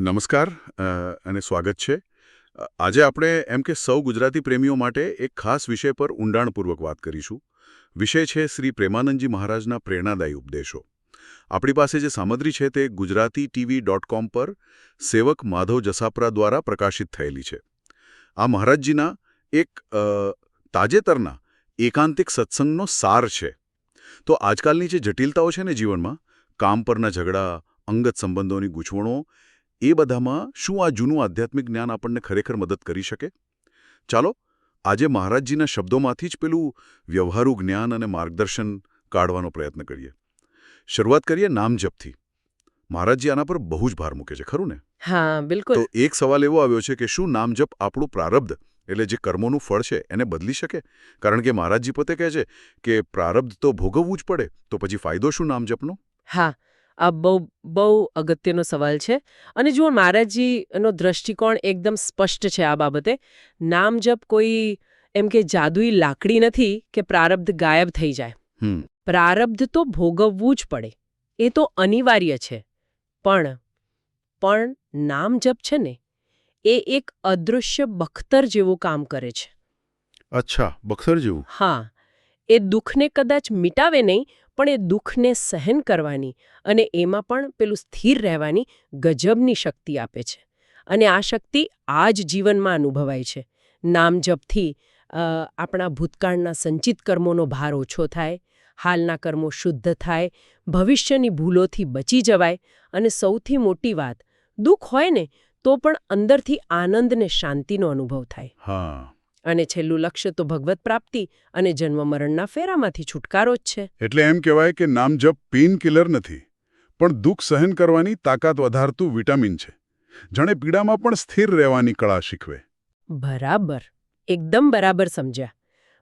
નમસ્કાર અને સ્વાગત છે. આજે આપણે એમ કે સૌ ગુજરાતી પ્રેમીઓ માટે એક ખાસ વિષય પર ઊંડાણપૂર્વક વાત કરીશું. વિષય છે શ્રી પ્રેમાનંદજી મહારાજના પ્રેરણાદાયી ઉપદેશો. આપણી પાસે જે સામગ્રી છે તે ગુજરાતી ટીવી ડોટ કોમ પર સેવક માધવ જસાપરા દ્વારા પ્રકાશિત થયેલી છે. આ મહારાજજીના એક તાજેતરના એકાંતિક સત્સંગનો સાર છે. તો આજકાલની જે જટિલતાઓ છે ને જીવનમાં, કામ પરના ઝઘડા, અંગત સંબંધોની ગૂંચવણો એ બધામાં શું આ જૂનું આધ્યાત્મિક જ્ઞાન આપણને ખરેખર મદદ કરી શકે? ચાલો આજે મહારાજજીના શબ્દોમાંથી જ પેલું વ્યવહારુ જ્ઞાન અને માર્ગદર્શન કાઢવાનો પ્રયત્ન કરીએ. શરૂઆત કરીએ નામજપથી મહારાજજી આના પર બહુ જ ભાર મૂકે છે ખરું ને? હા બિલકુલ. તો એક સવાલ એવો આવ્યો છે કે શું નામજપ આપણું પ્રારબ્ધ? એટલે જે કર્મોનું ફળ છે એને બદલી શકે? કારણ કે મહારાજજી પોતે કહે છે કે પ્રારબ્ધ તો ભોગવવું જ પડે તો પછી ફાયદો શું નામજપનો હા આ બહુ બહુ અગત્યનો સવાલ છે. અને જુઓ મહારાજજીનો દ્રષ્ટિકોણ એકદમ સ્પષ્ટ છે આ બાબતે. નામ જપ કોઈ એમ કે જાદુઈ લાકડી નથી કે પ્રારબ્ધ ગાયબ થઈ જાય. પ્રારબ્ધ તો ભોગવવું જ પડે. એ તો અનિવાર્ય છે. પણ પણ નામ જપ છે ને એ એક અદૃશ્ય બખ્તર જેવું કામ કરે છે. અચ્છા બખ્તર જેવું? હા. એ દુઃખને કદાચ મિટાવે નહીં પણ એ દુઃખને સહન કરવાની અને એમાં પણ પેલું સ્થિર રહેવાની ગજબની શક્તિ આપે છે. અને આ શક્તિ આ જ જીવનમાં અનુભવાય છે. નામ જપથી આપણા ભૂતકાળના સંચિત કર્મોનો ભાર ઓછો થાય, હાલના કર્મો શુદ્ધ થાય, ભવિષ્યની ભૂલોથી બચી જવાય અને સૌથી મોટી વાત, દુઃખ હોય ને તો પણ અંદરથી આનંદ ને શાંતિનો અનુભવ થાય. હા. અને છેલ્લું લક્ષ્ય તો ભગવત પ્રાપ્તિ અને જન્મ મરણના ફેરામાંથી છુટકારો જ છે. એટલે એમ કહેવાય કે નામ જપ પેઇન કિલર નથી પણ દુઃખ સહન કરવાની તાકાત વધારતું વિટામિન છે. જાણે પીડામાં પણ સ્થિર રહેવાની કળા શીખવે. બરાબર. એકદમ બરાબર સમજ્યા.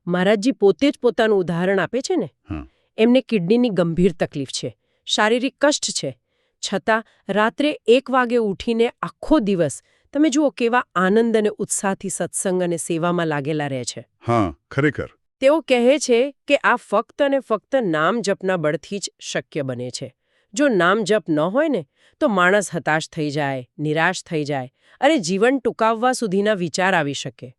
મહારાજજી પોતે જ પોતાનું ઉદાહરણ આપે છે ને? એમને કિડનીની ગંભીર તકલીફ છે. શારીરિક કષ્ટ છે. છતાં રાત્રે એક વાગે ઉઠીને આખો દિવસ તમે જુઓ કેવા આનંદ અને ઉત્સાહથી સત્સંગ અને સેવામાં લાગેલા રહે છે. હા ખરેખર. તેઓ કહે છે કે આ ફક્ત અને ફક્ત નામ જપના બળથી જ શક્ય બને છે. જો નામ જપ ન હોય ને તો માણસ હતાશ થઈ જાય નિરાશ થઈ જાય અને જીવન ટૂંકાવવા સુધીના વિચાર આવી શકે.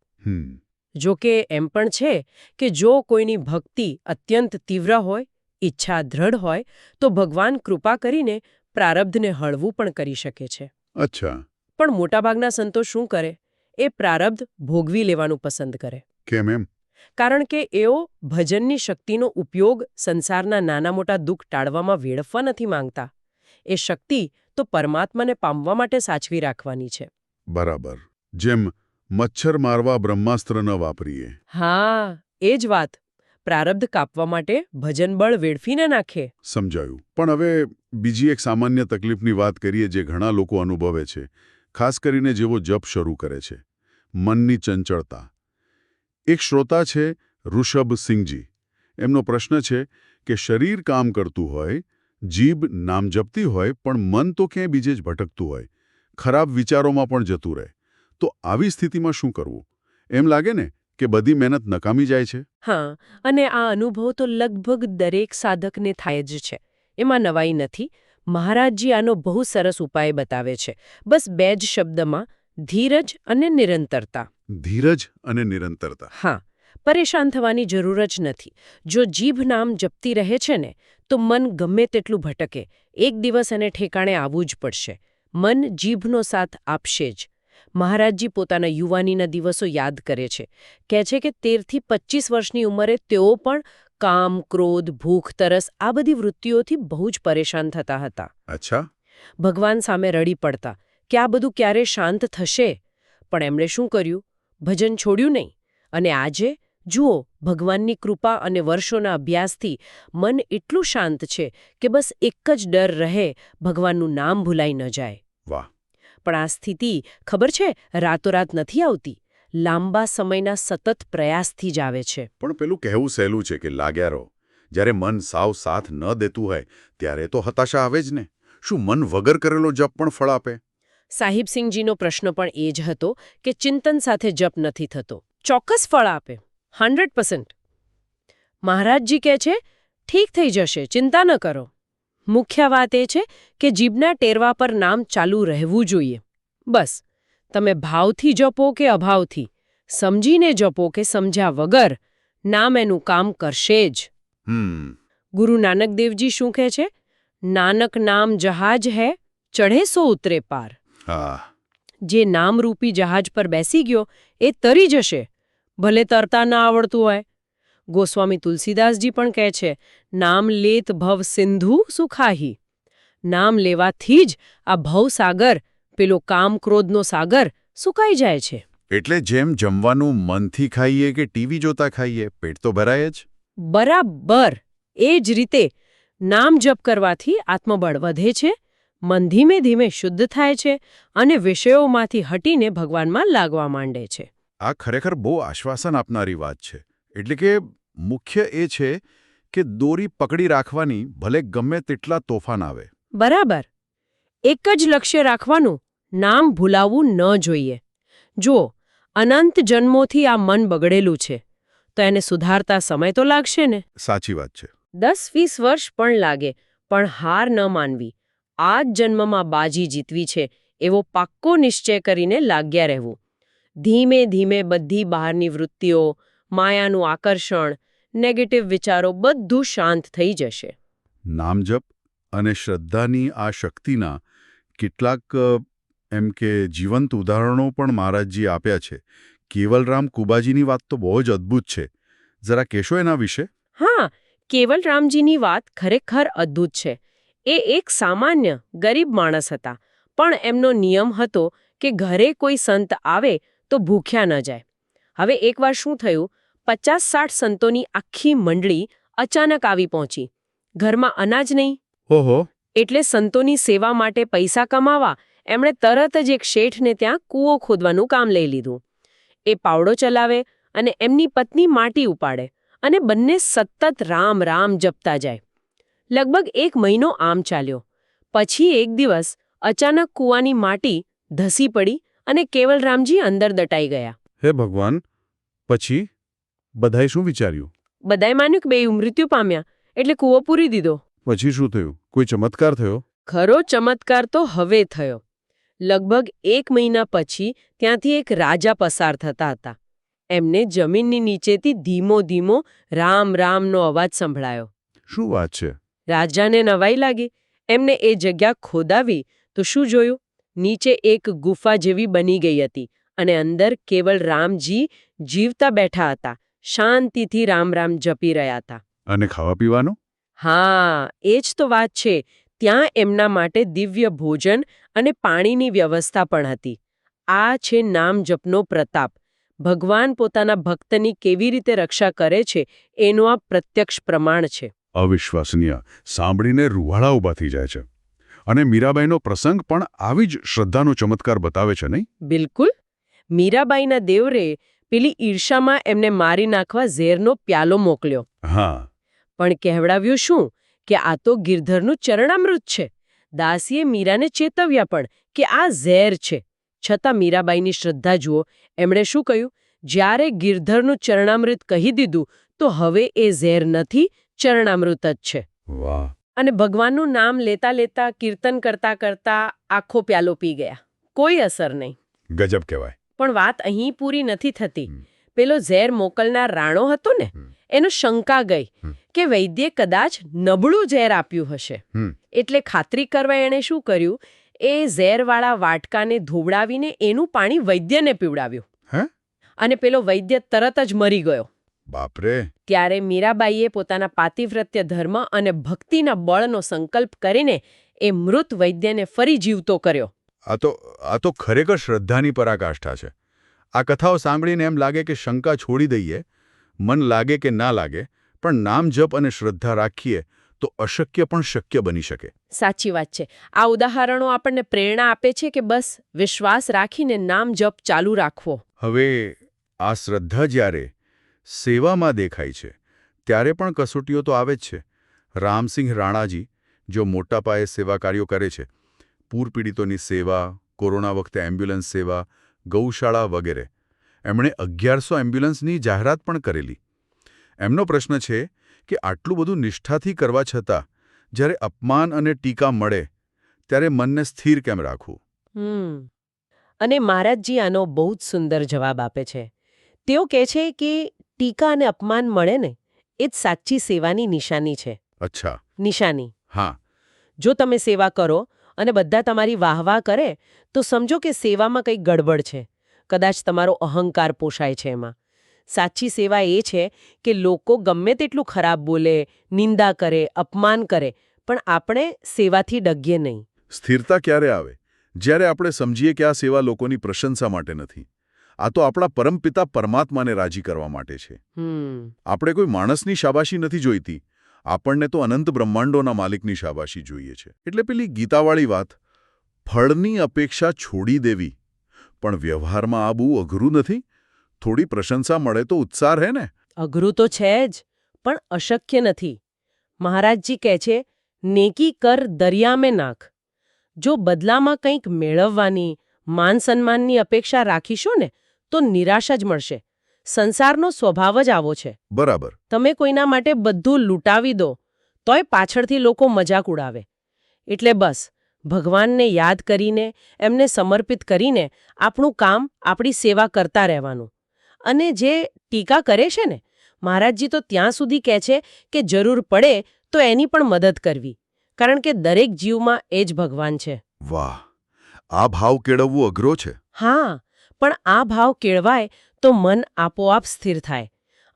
જો કે એમ પણ છે કે જો કોઈની ભક્તિ અત્યંત તીવ્ર હોય ઈચ્છા દ્રઢ હોય તો ભગવાન કૃપા કરીને પ્રારબ્ધને હળવું પણ કરી શકે છે. અચ્છા. પણ મોટાભાગના સંતો શું કરે? એ પ્રારબ્ધ ભોગવી લેવાનું પસંદ કરે. કેમ એમ? કારણ કે એઓ ભજનની શક્તિનો ઉપયોગ સંસારના નાના મોટા દુઃખ ટાળવામાં વેડફવા નથી માંગતા. એ શક્તિ તો પરમાત્માને પામવા માટે સાચવી રાખવાની છે. બરાબર. જેમ મચ્છર મારવા બ્રહ્માસ્ત્ર ન વાપરીએ. હા એ જ વાત. પ્રારબ્ધ કાપવા માટે ભજન બળ વેડફીને નાખે. સમજાયું. પણ હવે બીજી એક સામાન્ય તકલીફની વાત કરીએ જે ઘણા લોકો અનુભવે છે. ખાસ કરીને જેવો જપ શરૂ કરે છે. મનની ચંચળતા. એક શ્રોતા છે ઋષભ સિંહજી. એમનો પ્રશ્ન છે કે શરીર કામ કરતું હોય, જીભ નામ જપતી હોય, પણ મન તો ક્યાંય બીજે જ ભટકતું હોય. ખરાબ વિચારોમાં પણ જતું રહે. તો આવી સ્થિતિમાં શું કરવું? એમ લાગે ને કે બધી મહેનત નકામી જાય છે? હા, અને આ અનુભવ તો લગભગ દરેક સાધકને થાય જ છે. એમાં નવાઈ નથી મહારાજજી આનો બહુ સરસ ઉપાય બતાવે છે. બસ બે જ શબ્દમાં ધીરજ અને નિરંતરતા. ધીરજ અને નિરંતરતા. હા પરેશાન થવાની જરૂર જ નથી. જો જીભ નામ જપતી રહે છે ને તો મન ગમે તેટલું ભટકે. એક દિવસ એને ઠેકાણે આવવું જ પડશે. મન જીભનો સાથ આપશે જ. મહારાજજી પોતાના યુવાનીના દિવસો યાદ કરે છે. કહે છે કે તેરથી પચીસ વર્ષની ઉંમરે તેઓ પણ કામ ક્રોધ ભૂખ તરસ આ બધી વૃત્તિઓથી બહુ જ પરેશાન થતા હતા. અચ્છા. ભગવાન સામે રડી પડતા કે આ બધું ક્યારે શાંત થશે? પણ એમણે શું કર્યું? ભજન છોડ્યું નહીં. અને આજે જુઓ ભગવાનની કૃપા અને વર્ષોના અભ્યાસથી મન એટલું શાંત છે કે બસ એક જ ડર રહે ભગવાનનું નામ ભૂલાઈ ન જાય. વાહ. પણ આ સ્થિતિ ખબર છે રાતોરાત નથી આવતી? લાંબા સમયના સતત પ્રયાસથી જ આવે છે. પણ પેલું કહેવું સહેલું છે કે લાગ્યા રહો. જ્યારે મન સાવ સાથ ન દેતું હોય ત્યારે તો હતાશા આવે જ ને. શું મન વગર કરેલો જપ પણ ફળ આપે? સાહિબસિંહજીનો પ્રશ્ન પણ એ જ હતો કે ચિંતન સાથે જપ નથી થતો. ચોક્કસ ફળ આપે. Hundred percent. મહારાજજી કહે છે ઠીક થઈ જશે ચિંતા ન કરો. મુખ્ય વાત એ છે કે જીભના ટેરવા પર નામ ચાલુ રહેવું જોઈએ. બસ. તમે ભાવથી જપો કે અભાવથી? સમજીને જપો કે સમજ્યા વગર નામ એનું કામ કરશે જ. ગુરુ નાનક દેવજી શું કહે છે? નાનક નામ જહાજ હૈ ચઢે સો ઉતરે પાર. જે નામરૂપી જહાજ પર બેસી ગયો એ તરી જશે. ભલે તરતા ના આવડતું હોય. ગોસ્વામી તુલસીદાસજી પણ કહે છે નામ લેત ભવ સિંધુ સુખાહી. નામ લેવાથી જ આ ભવસાગર પેલો કામ ક્રોધનો સાગર સુકાઈ જાય છે. એટલે જેમ જમવાનું મનથી ખાઈએ કે ટીવી જોતા ખાઈએ પેટ તો ભરાય જ. બરાબર. એ જ રીતે નામ જપ કરવાથી આત્મબળ વધે છે મન ધીમે ધીમે શુદ્ધ થાય છે અને વિષયોમાંથી હટીને ભગવાનમાં લાગવા માંડે છે. આ ખરેખર બહુ આશ્વાસન આપનારી વાત છે. એટલે કે મુખ્ય એ છે કે દોરી પકડી રાખવાની ભલે ગમે તેટલા તોફાન આવે. બરાબર. એક જ લક્ષ્ય રાખવાનું નામ ભૂલાવવું ન જોઈએ. જુઓ અનંત જન્મોથી આ મન બગડેલું છે તો એને સુધારતા સમય તો લાગશે ને? સાચી વાત છે. દસ વીસ વર્ષ પણ લાગે પણ હાર ન માનવી. આ જ જન્મમાં બાજી જીતવી છે એવો પાક્કો નિશ્ચય કરીને લાગ્યા રહેવું. ધીમે ધીમે બધી બહારની વૃત્તિઓ માયાનું આકર્ષણ નેગેટિવ વિચારો બધું શાંત થઈ જશે. નામજપ અને શ્રદ્ધાની આ શક્તિના કેટલાક એમ કે જીવંત ઉદાહરણો પણ મહારાજજી આપ્યા છે. કેવલરામ કુબાજીની વાત તો બહુ જ અદ્ભુત છે. જરા કહેશો એના વિશે? હા કેવલરામજીની વાત ખરેખર અદ્ભુત છે. એ એક સામાન્ય ગરીબ માણસ હતા. પણ એમનો નિયમ હતો કે ઘરે કોઈ સંત આવે તો ભૂખ્યા ન જાય. હવે એકવાર શું થયું? પચાસ સાઠ સંતોની આખી મંડળી અચાનક આવી પહોંચી. ઘરમાં અનાજ નહીં. ઓહો. એટલે સંતોની સેવા માટે પૈસા કમાવા એમણે તરત જ એક શેઠને ત્યાં કૂવો ખોદવાનું કામ લઈ લીધું. એ પાવડો ચલાવે અને એમની પત્ની માટી ઉપાડે અને બંને સતત રામ રામ જપતા જાય. લગભગ એક મહિનો આમ ચાલ્યો. પછી એક દિવસ અચાનક કૂવાની માટી ધસી પડી અને કેવલરામજી અંદર દટાઈ ગયા. હે ભગવાન પછી બધાએ શું વિચાર્યું? બધાએ માન્યું કે બે મૃત્યુ પામ્યા એટલે કૂવો પૂરી દીધો. પછી શું થયું? કોઈ ચમત્કાર થયો? ખરો ચમત્કાર તો હવે થયો. લગભગ એક મહિના પછી ત્યાંથી એક રાજા પસાર થતા હતા. એમને જમીનની નીચેથી ધીમો ધીમો રામ રામનો અવાજ સંભળાયો. શું વાત છે? રાજાને નવાઈ લાગી. એમને એ જગ્યા ખોદાવી તો શું જોયું? નીચે એક ગુફા જેવી બની ગઈ હતી અને અંદર કેવળ રામજી જીવતા બેઠા હતા. શાંતિથી રામ રામ જપી રહ્યા હતા. અને ખાવા પીવાનું? હા એ જ તો વાત છે. ત્યાં એમના માટે દિવ્ય ભોજન અને પાણીની વ્યવસ્થા પણ હતી. આ છે નામ જપનો પ્રતાપ. ભગવાન પોતાના ભક્તની કેવી રીતે રક્ષા કરે છે એનું આ પ્રત્યક્ષ પ્રમાણ છે. અવિશ્વસનીય. સાંભળીને રૂવાળા ઊભા થઈ જાય છે. અને મીરાબાઈનો પ્રસંગ પણ આવી જ શ્રદ્ધાનો ચમત્કાર બતાવે છે નહીં? બિલકુલ. મીરાબાઈના દેવરે પેલી ઈર્ષામાં એમને મારી નાખવા ઝેરનો પ્યાલો મોકલ્યો. હા. પણ કહેવડાવ્યું શું? કે આ તો ગિરધરનું ચરણામૃત છે. દાસીએ મીરાને ચેતવ્યા પણ કે આ ઝેર છે. છતાં મીરાબાઈની શ્રદ્ધા જુઓ એમણે શું કહ્યું? જ્યારે ગિરધરનું ચરણામૃત કહી દીધું તો હવે એ ઝેર નથી ચરણામૃત જ છે. વાહ. અને ભગવાનનું નામ લેતા લેતા કીર્તન કરતા કરતા આખો પ્યાલો પી ગયા. કોઈ અસર નહીં. ગજબ કહેવાય. પણ વાત અહીં પૂરી નથી થતી. પેલો ઝેર મોકલનાર રાણો હતો ને. એનો શંકા ગઈ કે વૈદ્યે કદાચ નબળું ઝેર આપ્યું હશે. એટલે ખાતરી કરવા એણે શું કર્યું? એ ઝેરવાળા વાટકાને ધોવડાવીને એનું પાણી વૈદ્યને પીવડાવ્યું. હે? અને પેલો વૈદ્ય તરત જ મરી ગયો. બાપરે. ત્યારે મીરાબાઈએ પોતાના પાતિવ્રત્ય ધર્મ અને ભક્તિના બળનો સંકલ્પ કરીને એ મૃત વૈદ્યને ફરી જીવતો કર્યો. આ તો આ તો ખરેખર શ્રદ્ધાની પરાકાષ્ઠા છે. આ કથાઓ સાંભળીને એમ લાગે કે શંકા છોડી દઈએ મન લાગે કે ના લાગે પણ નામ જપ અને શ્રદ્ધા રાખીએ તો અશક્ય પણ શક્ય બની શકે. સાચી વાત છે. આ ઉદાહરણો આપણને પ્રેરણા આપે છે કે બસ વિશ્વાસ રાખીને નામ જપ ચાલુ રાખવો. હવે આ શ્રદ્ધા જ્યારે સેવામાં દેખાય છે ત્યારે પણ કસોટીઓ તો આવે જ છે. રામસિંહ રાણાજી જો મોટા પાયે સેવા કાર્યો કરે છે પૂર પીડિતોની સેવા કોરોના વખતે એમ્બ્યુલન્સ સેવા ગૌશાળા વગેરે એમણે અગિયારસો એમ્બ્યુલન્સની જાહેરાત પણ કરેલી. એમનો પ્રશ્ન છે કે આટલું બધું નિષ્ઠાથી કરવા છતાં જ્યારે અપમાન અને ટીકા મળે ત્યારે મનને સ્થિર કેમ રાખવું? હમ. અને મહારાજજી આનો બહુ જ સુંદર જવાબ આપે છે. તેઓ કહે છે કે ટીકા અને અપમાન મળે ને એ જ સાચી સેવાની નિશાની છે. અચ્છા. નિશાની. હા. જો તમે સેવા કરો અને બધા તમારી વાહવાહ કરે તો સમજો કે સેવામાં કંઈક ગડબડ છે. કદાચ તમારો અહંકાર પોષાય છે એમાં. સાચી સેવા એ છે કે લોકો ગમે તેટલું ખરાબ બોલે નિંદા કરે અપમાન કરે પણ આપણે સેવાથી ડગીએ નહીં. સ્થિરતા ક્યારે આવે? જ્યારે આપણે સમજીએ કે આ સેવા લોકોની પ્રશંસા માટે નથી. આ તો આપણા પરમપિતા પરમાત્માને રાજી કરવા માટે છે. આપણે કોઈ માણસની શાબાશી નથી જોઈતી. આપણને તો અનંત બ્રહ્માંડોના માલિકની શાબાશી જોઈએ છે. એટલે પેલી ગીતાવાળી વાત ફળની અપેક્ષા છોડી દેવી. પણ વ્યવહારમાં આ બહુ અઘરું નથી? થોડી પ્રશંસા મળે તો ઉત્સાહ રહે ને? અઘરું તો છે જ પણ અશક્ય નથી. મહારાજજી કહે છે નેકી કર દરિયામે નાખ. જો બદલામાં કંઈક મેળવવાની માન સન્માનની અપેક્ષા રાખીશું ને તો નિરાશા જ મળશે. સંસારનો સ્વભાવ જ આવો છે. બરાબર. તમે કોઈના માટે બધું લૂંટાવી દો તોય પાછળથી લોકો મજાક ઉડાવે. એટલે બસ ભગવાનને યાદ કરીને એમને સમર્પિત કરીને આપણું કામ આપણી સેવા કરતા રહેવાનું. અને જે ટીકા કરે છે ને મહારાજજી તો ત્યાં સુધી કહે છે કે જરૂર પડે તો એની પણ મદદ કરવી. કારણ કે દરેક જીવમાં એ જ ભગવાન છે. વાહ! આ ભાવ કેળવવું અઘરો છે. હા પણ આ ભાવ કેળવાય તો મન આપોઆપ સ્થિર થાય.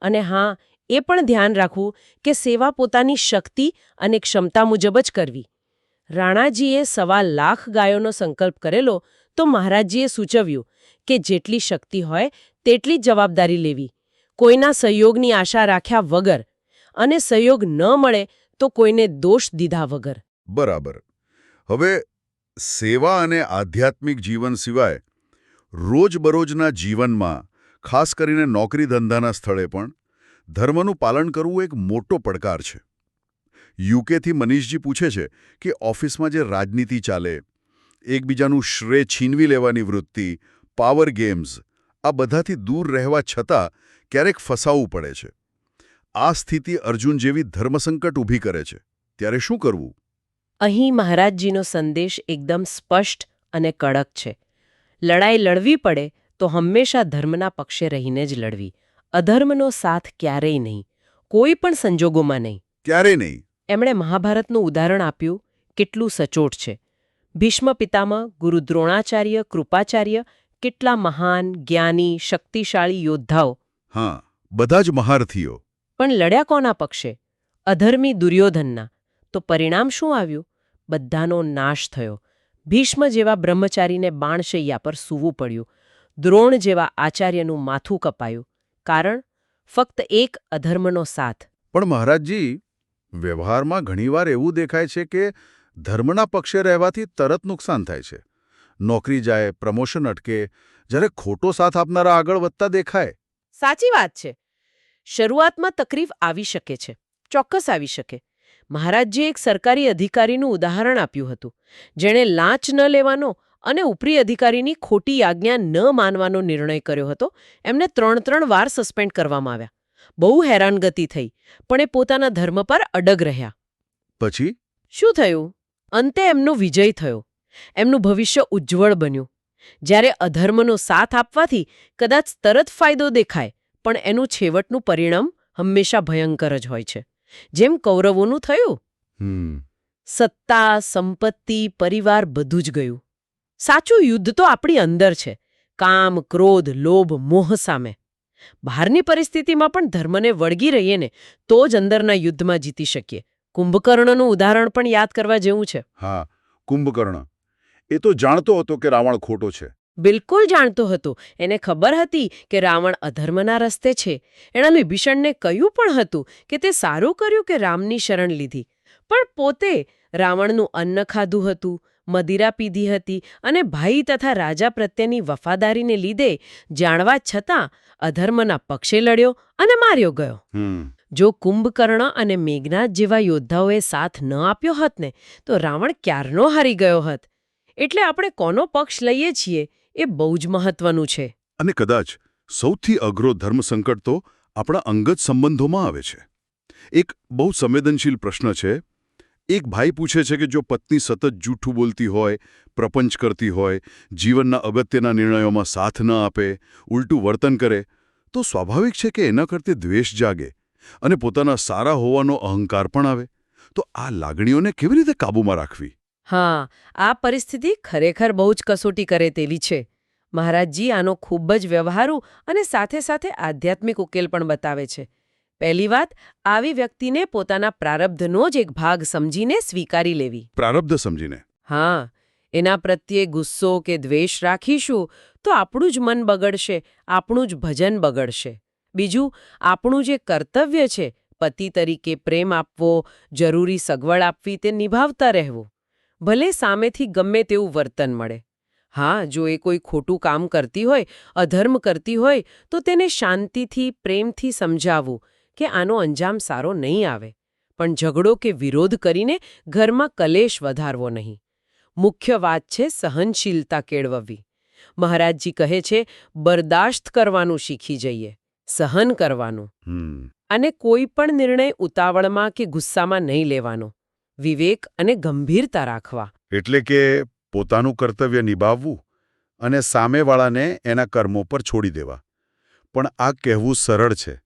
અને હા એ પણ ધ્યાન રાખવું કે સેવા પોતાની શક્તિ અને ક્ષમતા મુજબ જ કરવી. રાણાજીએ સવા લાખ ગાયોનો સંકલ્પ કરેલો તો મહારાજજીએ સૂચવ્યું કે જેટલી શક્તિ હોય તેટલી જવાબદારી લેવી. કોઈના સહયોગની આશા રાખ્યા વગર અને સહયોગ ન મળે તો કોઈને દોષ દીધા વગર. બરાબર. હવે સેવા અને આધ્યાત્મિક જીવન સિવાય રોજબરોજના જીવનમાં, ખાસ કરીને નોકરી ધંધાના સ્થળે પણ, ધર્મનું પાલન કરવું એક મોટો પડકાર છે. યુકેથી મનીષજી પૂછે છે કે ઓફિસમાં જે રાજનીતિ ચાલે એકબીજાનું શ્રેય છીનવી લેવાની વૃત્તિ પાવર ગેમ્સ આ બધાથી દૂર રહેવા છતાં ક્યારેક ફસાવવું પડે છે. આ સ્થિતિ અર્જુન જેવી ધર્મસંકટ ઊભી કરે છે. ત્યારે શું કરવું? અહીં મહારાજજીનો સંદેશ એકદમ સ્પષ્ટ અને કડક છે. લડાઈ લડવી પડે તો હંમેશા ધર્મના પક્ષે રહીને જ લડવી. અધર્મનો સાથ ક્યારેય નહીં. કોઈ પણ સંજોગોમાં નહીં. ક્યારેય નહીં. એમણે મહાભારતનું ઉદાહરણ આપ્યું કેટલું સચોટ છે. ભીષ્મ પિતામહ ગુરુ દ્રોણાચાર્ય કૃપાચાર્ય કેટલા મહાન જ્ઞાની શક્તિશાળી યોદ્ધાઓ. હા બધા જ મહારથીઓ. પણ લડ્યા કોના પક્ષે? અધર્મી દુર્યોધનના. તો પરિણામ શું આવ્યું? બધાનો નાશ થયો. ભીષ્મ જેવા બ્રહ્મચારીને બાણશૈયા પર સૂવું પડ્યું. દ્રોણ જેવા આચાર્યનું માથું કપાયું. કારણ ફક્ત એક અધર્મનો સાથ. પણ મહારાજજી વ્યવહારમાં ઘણીવાર એવું દેખાય છે કે ધર્મના પક્ષે રહેવાથી તરત નુકસાન થાય છે. નોકરી જાય, પ્રમોશન અટકે, જ્યારે ખોટો સાથ આપનારા આગળ વધતા દેખાય. સાચી વાત છે. શરૂઆતમાં તકલીફ આવી શકે છે, ચોક્કસ આવી શકે. મહારાજજીએ એક સરકારી અધિકારીનું ઉદાહરણ આપ્યું હતું. જેણે લાંચ ન લેવાનો અને ઉપરી અધિકારીની ખોટી આજ્ઞા ન માનવાનો નિર્ણય કર્યો હતો. એમને ત્રણ ત્રણ વાર સસ્પેન્ડ કરવામાં આવ્યા. બહુ હેરાનગતિ થઈ પણ એ પોતાના ધર્મ પર અડગ રહ્યા. પછી? શું થયું? અંતે એમનો વિજય થયો. એમનું ભવિષ્ય ઉજ્જવળ બન્યું. જ્યારે અધર્મનો સાથ આપવાથી કદાચ તરત ફાયદો દેખાય પણ એનું છેવટનું પરિણામ હંમેશા ભયંકર જ હોય છે. જેમ કૌરવોનું થયું. સત્તા સંપત્તિ પરિવાર બધું જ ગયું. સાચું યુદ્ધ તો આપણી અંદર છે. કામ ક્રોધ લોભ મોહ સામે. બહારની પરિસ્થિતિમાં પણ ધર્મને વળગી રહીએ ને તો જ અંદરના યુદ્ધમાં જીતી શકીએ. કુંભકર્ણનું ઉદાહરણ પણ યાદ કરવા જેવું છે. હા કુંભકર્ણ. એ તો જાણતો હતો કે રાવણ ખોટો છે. બિલકુલ જાણતો હતો. એને ખબર હતી કે રાવણ અધર્મના રસ્તે છે. એણે વિભીષણને કહ્યું પણ હતું કે તે સારું કર્યું કે રામની શરણ લીધી. પણ પોતે રાવણનું અન્ન ખાધું હતું. મદિરા પીધી હતી અને ભાઈ તથા રાજા પ્રત્યેની વફાદારીને લીધે જાણવા છતાં અધર્મના પક્ષે લડ્યો અને માર્યો ગયો. જો કુંભકર્ણ અને મેઘનાથ જેવા યોદ્ધાઓએ સાથ ન આપ્યો હોત ને તો રાવણ ક્યારનો હારી ગયો હોત? એટલે આપણે કોનો પક્ષ લઈએ છીએ એ બહુ જ મહત્વનું છે. અને કદાચ સૌથી અઘરો ધર્મ સંકટ તો આપણા અંગત સંબંધોમાં આવે છે. એક બહુ સંવેદનશીલ પ્રશ્ન છે એક ભાઈ પૂછે છે કે જો પત્ની સતત જૂઠું બોલતી હોય, પ્રપંચ કરતી હોય, જીવનના અગત્યના નિર્ણયોમાં સાથ ન આપે, ઉલટું વર્તન કરે, તો સ્વાભાવિક છે કે એના કરતે દ્વેષ જાગે અને પોતાના સારા હોવાનો અહંકાર પણ આવે. તો આ લાગણીઓને કેવી રીતે કાબૂમાં રાખવી? હા, આ પરિસ્થિતિ ખરેખર બહુ જ કસોટી કરે તેવી છે. મહારાજજી આનો ખૂબ જ વ્યવહારુ અને સાથે સાથે આધ્યાત્મિક ઉકેલ પણ બતાવે છે. પહેલી વાત આવી વ્યક્તિને પોતાના પ્રારબ્ધનો જ એક ભાગ સમજીને સ્વીકારી લેવી. પ્રારબ્ધ સમજીને. હા એના પ્રત્યે ગુસ્સો કે દ્વેષ રાખીશું તો આપણું જ મન બગડશે આપણું જ ભજન બગડશે. બીજું આપણું જે કર્તવ્ય છે પતિ તરીકે પ્રેમ આપવો જરૂરી સગવડ આપવી તે નિભાવતા રહેવું. ભલે સામેથી ગમે તેવું વર્તન મળે. હા જો એ કોઈ ખોટું કામ કરતી હોય અધર્મ કરતી હોય તો તેને શાંતિથી પ્રેમથી સમજાવવું કે આનો અંજામ સારો નહીં આવે પણ ઝઘડો કે વિરોધ કરીને ઘરમાં કલેશ વધારવો નહીં. મુખ્ય વાત છે સહનશીલતા કેળવવી. મહારાજજી કહે છે બરદાશ્ત કરવાનું શીખી જઈએ સહન કરવાનું. અને કોઈ પણ નિર્ણય ઉતાવળમાં કે ગુસ્સામાં નહીં લેવાનો. વિવેક અને ગંભીરતા રાખવા. એટલે કે પોતાનું કર્તવ્ય નિભાવવું અને સામેવાળાને એના કર્મો પર છોડી દેવા. પણ આ કહેવું સરળ છે.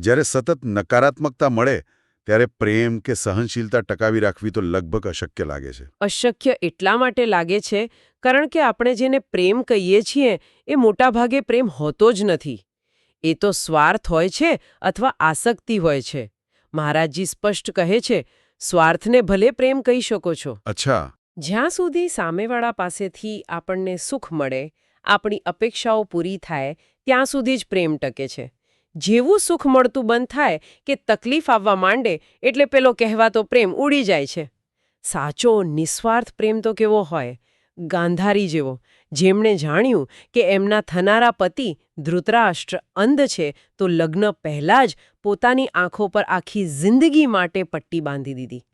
જ્યારે સતત નકારાત્મકતા મળે ત્યારે પ્રેમ કે સહનશીલતા ટકાવી રાખવી તો લગભગ અશક્ય લાગે છે. અશક્ય એટલા માટે લાગે છે કારણ કે આપણે જેને પ્રેમ કહીએ છીએ એ મોટાભાગે પ્રેમ હોતો જ નથી. એ તો સ્વાર્થ હોય છે અથવા આસક્તિ હોય છે. મહારાજજી સ્પષ્ટ કહે છે સ્વાર્થને ભલે પ્રેમ કહી શકો છો. અચ્છા. જ્યાં સુધી સામેવાળા પાસેથી આપણને સુખ મળે આપણી અપેક્ષાઓ પૂરી થાય ત્યાં સુધી જ પ્રેમ ટકે છે. જેવું સુખ મળતું બંધ થાય કે તકલીફ આવવા માંડે એટલે પેલો કહેવાતો પ્રેમ ઉડી જાય છે. સાચો નિસ્વાર્થ પ્રેમ તો કેવો હોય? ગાંધારી જેવો જેમણે જાણ્યું કે એમના થનારા પતિ ધૃતરાષ્ટ્ર અંધ છે તો લગ્ન પહેલાં જ પોતાની આંખો પર આખી જિંદગી માટે પટ્ટી બાંધી દીધી.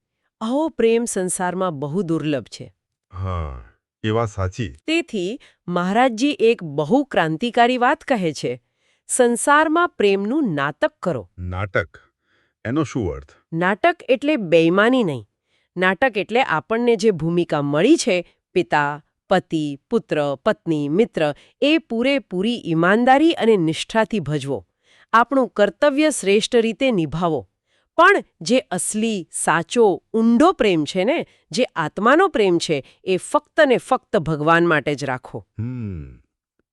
આવો પ્રેમ સંસારમાં બહુ દુર્લભ છે. હા એ વાત સાચી. તેથી મહારાજજી એક બહુ ક્રાંતિકારી વાત કહે છે. સંસારમાં પ્રેમનું નાટક કરો. નાટક એનો શું અર્થ? નાટક એટલે બેઈમાની નહીં. નાટક એટલે આપણને જે ભૂમિકા મળી છે પિતા પતિ પુત્ર પત્ની મિત્ર એ પૂરેપૂરી ઈમાનદારી અને નિષ્ઠાથી ભજવો. આપણું કર્તવ્ય શ્રેષ્ઠ રીતે નિભાવો. પણ જે અસલી સાચો ઊંડો પ્રેમ છે ને જે આત્માનો પ્રેમ છે એ ફક્ત ને ફક્ત ભગવાન માટે જ રાખો.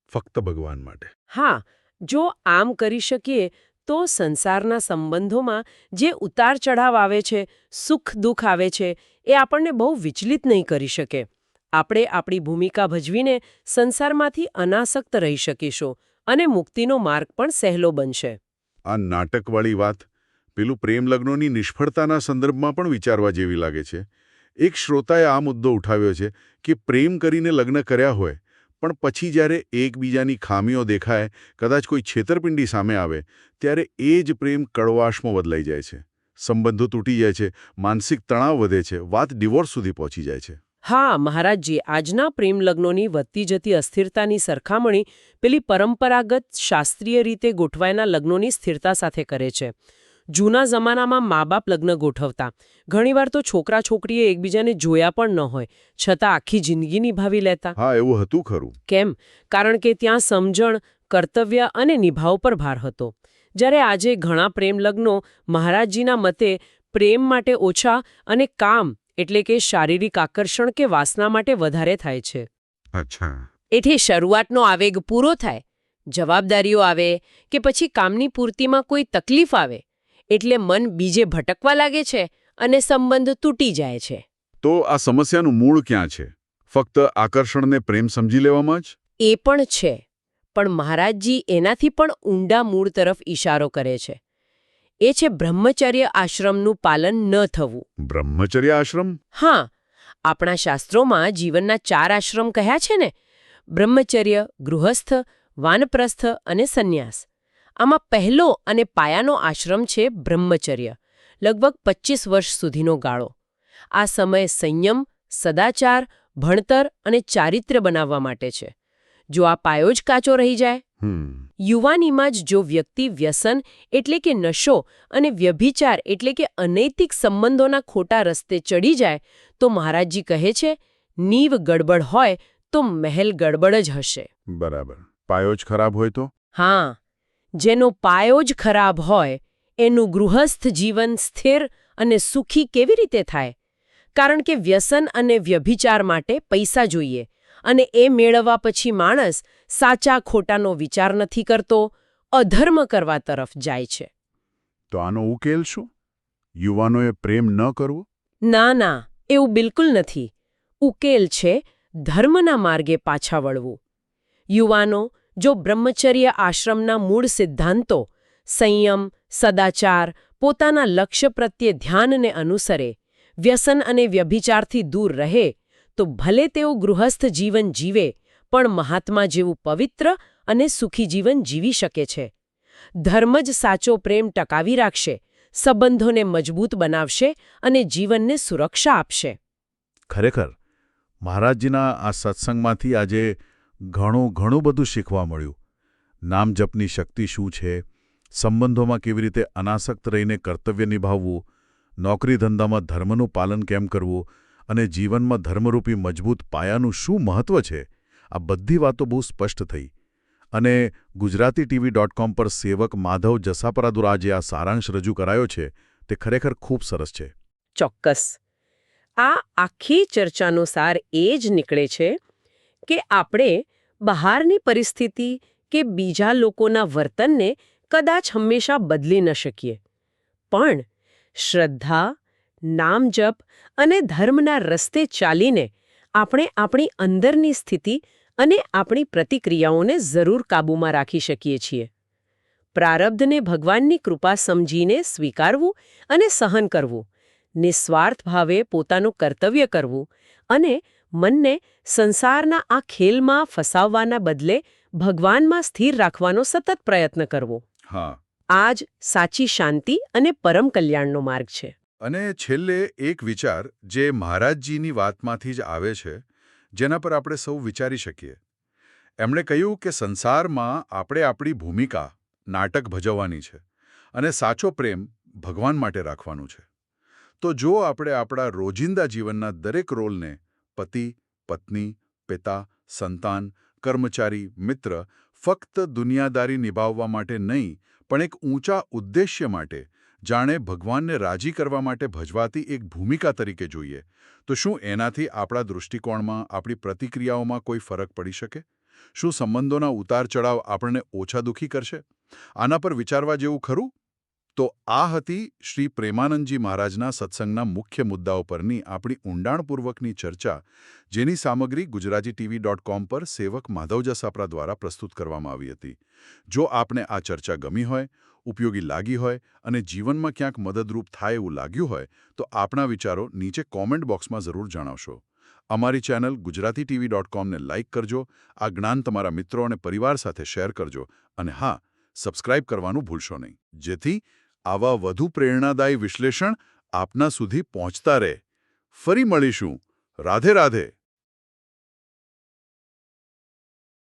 ફક્ત ભગવાન માટે. હા જો આમ કરી શકીએ, તો સંસારના સંબંધોમાં જે ઉતાર ચઢાવ આવે છે, સુખ દુઃખ આવે છે, એ આપણને બહુ વિચલિત નહીં કરી શકે. આપણે આપણી ભૂમિકા ભજવીને સંસારમાંથી અનાસક્ત રહી શકીશું અને મુક્તિનો માર્ગ પણ સહેલો બનશે. આ નાટકવાળી વાત પેલું પ્રેમ લગ્નોની નિષ્ફળતાના સંદર્ભમાં પણ વિચારવા જેવી લાગે છે. એક શ્રોતાએ આ મુદ્દો ઉઠાવ્યો છે કે પ્રેમ કરીને લગ્ન કર્યા હોય પણ પછી જ્યારે એકબીજાની ખામીઓ દેખાય, કદાચ કોઈ છેતરપિંડી સામે આવે, ત્યારે એ જ પ્રેમ કડવાશમાં બદલાઈ જાય છે. સંબંધો તૂટી જાય છે, માનસિક તણાવ વધે છે, વાત ડિવોર્સ સુધી પહોંચી જાય છે. હા, મહારાજજી, આજના પ્રેમ લગ્નોની વધતી જતી અસ્થિરતાની સરખામણી પેલી પરંપરાગત શાસ્ત્રીય રીતે ગોઠવાયેલા લગ્નોની સ્થિરતા સાથે કરે છે. જૂના જમાનામાં મા બાપ લગ્ન ગોઠવતા. ઘણીવાર તો છોકરા છોકરીએ એકબીજાને જોયા પણ ન હોય છતાં આખી જિંદગી નિભાવી લેતા. હા એવું હતું ખરું. કેમ? કારણ કે ત્યાં સમજણ કર્તવ્ય અને નિભાવ પર ભાર હતો. જ્યારે આજે ઘણા પ્રેમ લગ્નો મહારાજજીના મતે પ્રેમ માટે ઓછા અને કામ એટલે કે શારીરિક આકર્ષણ કે વાસના માટે વધારે થાય છે. અચ્છા. એથી શરૂઆતનો આવેગ પૂરો થાય. જવાબદારીઓ આવે કે પછી કામની પૂર્તિમાં કોઈ તકલીફ આવે એટલે મન બીજે ભટકવા લાગે છે અને સંબંધ તૂટી જાય છે. તો આ સમસ્યાનું મૂળ ક્યાં છે? ફક્ત આકર્ષણને પ્રેમ સમજી લેવામાં જ? એ પણ છે પણ મહારાજજી એનાથી પણ ઊંડા મૂળ તરફ ઈશારો કરે છે. એ છે બ્રહ્મચર્ય આશ્રમનું પાલન ન થવું. બ્રહ્મચર્ય આશ્રમ? હા આપણા શાસ્ત્રોમાં જીવનના ચાર આશ્રમ કહ્યા છે ને બ્રહ્મચર્ય ગૃહસ્થ વાનપ્રસ્થ અને સંન્યાસ. આમાં પહેલો અને પાયાનો આશ્રમ છે બ્રહ્મચર્ય લગભગ પચીસ વર્ષ સુધીનો ગાળો. આ સમય સંયમ સદાચાર ભણતર અને ચારિત્ર્ય બનાવવા માટે છે. જો આ પાયો જ કાચો રહી જાય? યુવાનીમાં જ જો વ્યક્તિ વ્યસન એટલે કે નશો અને વ્યભિચાર એટલે કે અનૈતિક સંબંધોના ખોટા રસ્તે ચડી જાય તો મહારાજજી કહે છે નીવ ગડબડ હોય તો મહેલ ગડબડ જ હશે. બરાબર. પાયો જ ખરાબ હોય તો? હા. જેનો પાયો જ ખરાબ હોય એનું ગૃહસ્થ જીવન સ્થિર અને સુખી કેવી રીતે થાય? કારણ કે વ્યસન અને વ્યભિચાર માટે પૈસા જોઈએ અને એ મેળવવા પછી માણસ સાચા ખોટાનો વિચાર નથી કરતો અધર્મ કરવા તરફ જાય છે. તો આનો ઉકેલ શું? યુવાનોએ પ્રેમ ન કરવો? ના ના એવું બિલકુલ નથી. ઉકેલ છે ધર્મના માર્ગે પાછા વળવું. યુવાનો જો બ્રહ્મચર્ય આશ્રમના મૂળ સિદ્ધાંતો, સંયમ, સદાચાર, પોતાના લક્ષ્ય પ્રત્યે ધ્યાનને અનુસરે, વ્યસન અને વ્યભિચારથી દૂર રહે, તો ભલે તેઓ ગૃહસ્થ જીવન જીવે, પણ મહાત્મા જેવું પવિત્ર અને સુખી જીવન જીવી શકે છે. ધર્મ જ સાચો પ્રેમ ટકાવી રાખશે, સંબંધોને મજબૂત બનાવશે અને જીવનને સુરક્ષા આપશે. ખરેખર, મહારાજજીના આ સત્સંગમાંથી આજે ઘણું ઘણું બધું શીખવા મળ્યું. નામ જપની શક્તિ શું છે? સંબંધોમાં કેવી રીતે અનાસક્ત રહીને કર્તવ્ય નિભાવવું? નોકરી ધંધામાં ધર્મનું પાલન કેમ કરવું? અને જીવનમાં ધર્મરૂપી મજબૂત પાયાનું શું મહત્વ છે? આ બધી વાતો બહુ સ્પષ્ટ થઈ. અને ગુજરાતી ટીવી ડોટ કોમ પર સેવક માધવ જસાપરા દ્વારા જે આ સારાંશ રજૂ કરાયો છે. તે ખરેખર ખૂબ સરસ છે. ચોક્કસ. આ આખી ચર્ચાનો સાર એ જ નીકળે છે કે આપણે બહારની પરિસ્થિતિ કે બીજા લોકોના વર્તનને કદાચ હંમેશા બદલી ન શકીએ. પણ શ્રદ્ધા, નામજપ અને ધર્મના રસ્તે ચાલીને આપણે આપણી અંદરની સ્થિતિ અને આપણી પ્રતિક્રિયાઓને જરૂર કાબૂમાં રાખી શકીએ છીએ. પ્રારબ્ધને ભગવાનની કૃપા સમજીને સ્વીકારવું અને સહન કરવું નિસ્વાર્થ ભાવે પોતાનું કર્તવ્ય કરવું અને મનને સંસારના આ ખેલમાં ફસાવવાના બદલે ભગવાનમાં સ્થિર રાખવાનો સતત પ્રયત્ન કરવો. હા. આ જ સાચી શાંતિ અને પરમ કલ્યાણનો માર્ગ છે. અને છેલ્લે એક વિચાર જે મહારાજજીની વાતમાંથી જ આવે છે જેના પર આપણે સૌ વિચારી શકીએ. એમણે કહ્યું કે સંસારમાં આપણે આપણી ભૂમિકા નાટક ભજવવાની છે અને સાચો પ્રેમ ભગવાન માટે રાખવાનું છે. તો જો આપણે આપણા રોજિંદા જીવનના દરેક રોલને પતિ, પત્ની, પિતા, સંતાન, કર્મચારી, મિત્ર ફક્ત દુનિયાદારી નિભાવવા માટે નહીં, પણ એક ઊંચા ઉદ્દેશ્ય માટે, જાણે ભગવાનને રાજી કરવા માટે ભજવાતી એક ભૂમિકા તરીકે જોઈએ. તો શું એનાથી આપણા દૃષ્ટિકોણમાં, આપણી પ્રતિક્રિયાઓમાં કોઈ ફરક પડી શકે? શું સંબંધોના ઉતાર ચડાવ આપણને ઓછા દુઃખી કરશે? આના પર વિચારવા જેવું ખરું? તો આ હતી શ્રી પ્રેમાનંદજી મહારાજના સત્સંગના મુખ્ય મુદ્દાઓ પરની આપણી ઊંડાણપૂર્વકની ચર્ચા, જેની સામગ્રી ગુજરાતી ટીવી ડોટ કોમ પર સેવક માધવ જસાપરા દ્વારા પ્રસ્તુત કરવામાં આવી હતી. જો આપને આ ચર્ચા ગમી હોય, ઉપયોગી લાગી હોય અને જીવનમાં ક્યાંક મદદરૂપ થાય એવું લાગ્યું હોય, તો આપણા વિચારો નીચે કોમેન્ટ બોક્સમાં જરૂર જણાવશો. અમારી ચેનલ ગુજરાતી ટીવી ડોટ કોમને લાઇક કરજો, આ જ્ઞાન તમારા મિત્રો અને પરિવાર સાથે શેર કરજો, અને હા, સબસ્ક્રાઇબ કરવાનું ભૂલશો નહીં. જેથી આવા વધુ પ્રેરણાદાયી વિશ્લેષણ આપના સુધી પહોંચતા રહે. ફરી મળીશું. રાધે રાધે.